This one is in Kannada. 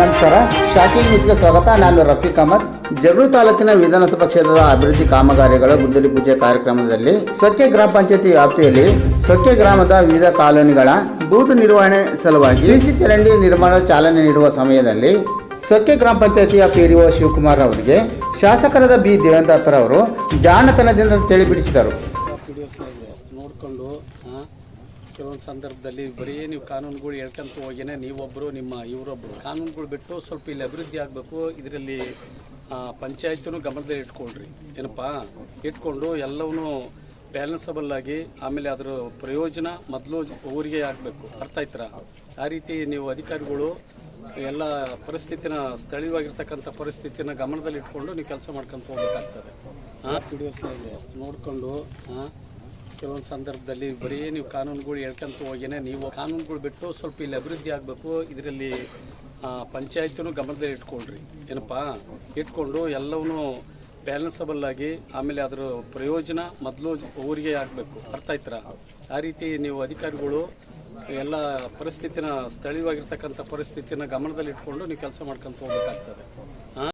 ನಮಸ್ಕಾರ. ಶಾಕಿಂಗ್ ನ್ಯೂಸ್ಗೆ ಸ್ವಾಗತ. ನಾನು ರಫೀಕ್ ಅಹಮದ್. ಜಗಳೂರು ತಾಲೂಕಿನ ವಿಧಾನಸಭಾ ಕ್ಷೇತ್ರದ ಅಭಿವೃದ್ಧಿ ಕಾಮಗಾರಿಗಳ ಗುದ್ದಲಿ ಪೂಜೆ ಕಾರ್ಯಕ್ರಮದಲ್ಲಿ ಸ್ವಚ್ಛ ಗ್ರಾಮ ಪಂಚಾಯತಿ ವ್ಯಾಪ್ತಿಯಲ್ಲಿ ಸ್ವಚ್ಛ ಗ್ರಾಮದ ವಿವಿಧ ಕಾಲೋನಿಗಳ ಬೂಟು ನಿರ್ವಹಣೆ ಸಲುವಾಗಿ ಸಿಸಿ ಚರಂಡಿ ನಿರ್ಮಾಣ ಚಾಲನೆ ನೀಡುವ ಸಮಯದಲ್ಲಿ ಸ್ವಚ್ಛ ಗ್ರಾಮ ಪಂಚಾಯತಿಯ ಪಿ ಡಿ ಒ ಶಿವಕುಮಾರ್ ಅವರಿಗೆ ಶಾಸಕರಾದ ಬಿ. ದೇವೇಂದ್ರಪ್ಪರವರು ಜಾಣತನದಿಂದ ತಿಳಿಬಿಡಿಸಿದರು. ಕೆಲವೊಂದು ಸಂದರ್ಭದಲ್ಲಿ ಬರೀ ನೀವು ಕಾನೂನುಗಳು ಹೇಳ್ಕೊಂತ ಹೋಗಿನೇ ನೀವೊಬ್ಬರು ನಿಮ್ಮ ಇವರೊಬ್ಬರು ಕಾನೂನುಗಳು ಬಿಟ್ಟು ಸ್ವಲ್ಪ ಇಲ್ಲಿ ಅಭಿವೃದ್ಧಿ ಆಗಬೇಕು, ಇದರಲ್ಲಿ ಪಂಚಾಯತ್ನೂ ಗಮನದಲ್ಲಿ ಇಟ್ಕೊಳ್ರಿ. ಏನಪ್ಪ? ಇಟ್ಕೊಂಡು ಎಲ್ಲವನ್ನೂ ಬ್ಯಾಲೆನ್ಸಬಲ್ ಆಗಿ ಆಮೇಲೆ ಅದರ ಪ್ರಯೋಜನ ಮೊದಲು ಊರಿಗೆ ಆಗಬೇಕು. ಅರ್ಥ ಆಯ್ತರ? ಆ ರೀತಿ ನೀವು ಅಧಿಕಾರಿಗಳು ಎಲ್ಲ ಪರಿಸ್ಥಿತಿನ ಸ್ಥಳೀಯವಾಗಿರ್ತಕ್ಕಂಥ ಪರಿಸ್ಥಿತಿನ ಗಮನದಲ್ಲಿ ಇಟ್ಕೊಂಡು ನೀವು ಕೆಲಸ ಮಾಡ್ಕೊಂತ ಹೋಗ್ಬೇಕಾಗ್ತದೆ. ಹಾಂ ಪಿ ಡಿ ಎಸ್ ನೋಡಿಕೊಂಡು ಹಾಂ ಕೆಲವೊಂದು ಸಂದರ್ಭದಲ್ಲಿ ಬರೀ ನೀವು ಕಾನೂನುಗಳು ಹೇಳ್ಕೊಂತ ಹೋಗಿನೇ ನೀವು ಕಾನೂನುಗಳು ಬಿಟ್ಟು ಸ್ವಲ್ಪ ಇಲ್ಲಿ ಅಭಿವೃದ್ಧಿ ಆಗಬೇಕು, ಇದರಲ್ಲಿ ಪಂಚಾಯತಿನೂ ಗಮನದಲ್ಲಿ ಇಟ್ಕೊಳ್ರಿ. ಏನಪ್ಪ? ಇಟ್ಕೊಂಡು ಎಲ್ಲವನ್ನೂ ಬ್ಯಾಲೆನ್ಸಬಲ್ ಆಗಿ ಆಮೇಲೆ ಅದರ ಪ್ರಯೋಜನ ಮೊದಲು ಊರಿಗೆ ಆಗಬೇಕು. ಅರ್ಥ ಆಯ್ತರ? ಆ ರೀತಿ ನೀವು ಅಧಿಕಾರಿಗಳು ಎಲ್ಲ ಪರಿಸ್ಥಿತಿನ ಸ್ಥಳೀಯವಾಗಿರ್ತಕ್ಕಂಥ ಪರಿಸ್ಥಿತಿನ ಗಮನದಲ್ಲಿ ಇಟ್ಕೊಂಡು ನೀವು ಕೆಲಸ ಮಾಡ್ಕೊಂತ ಹೋಗ್ಬೇಕಾಗ್ತದೆ.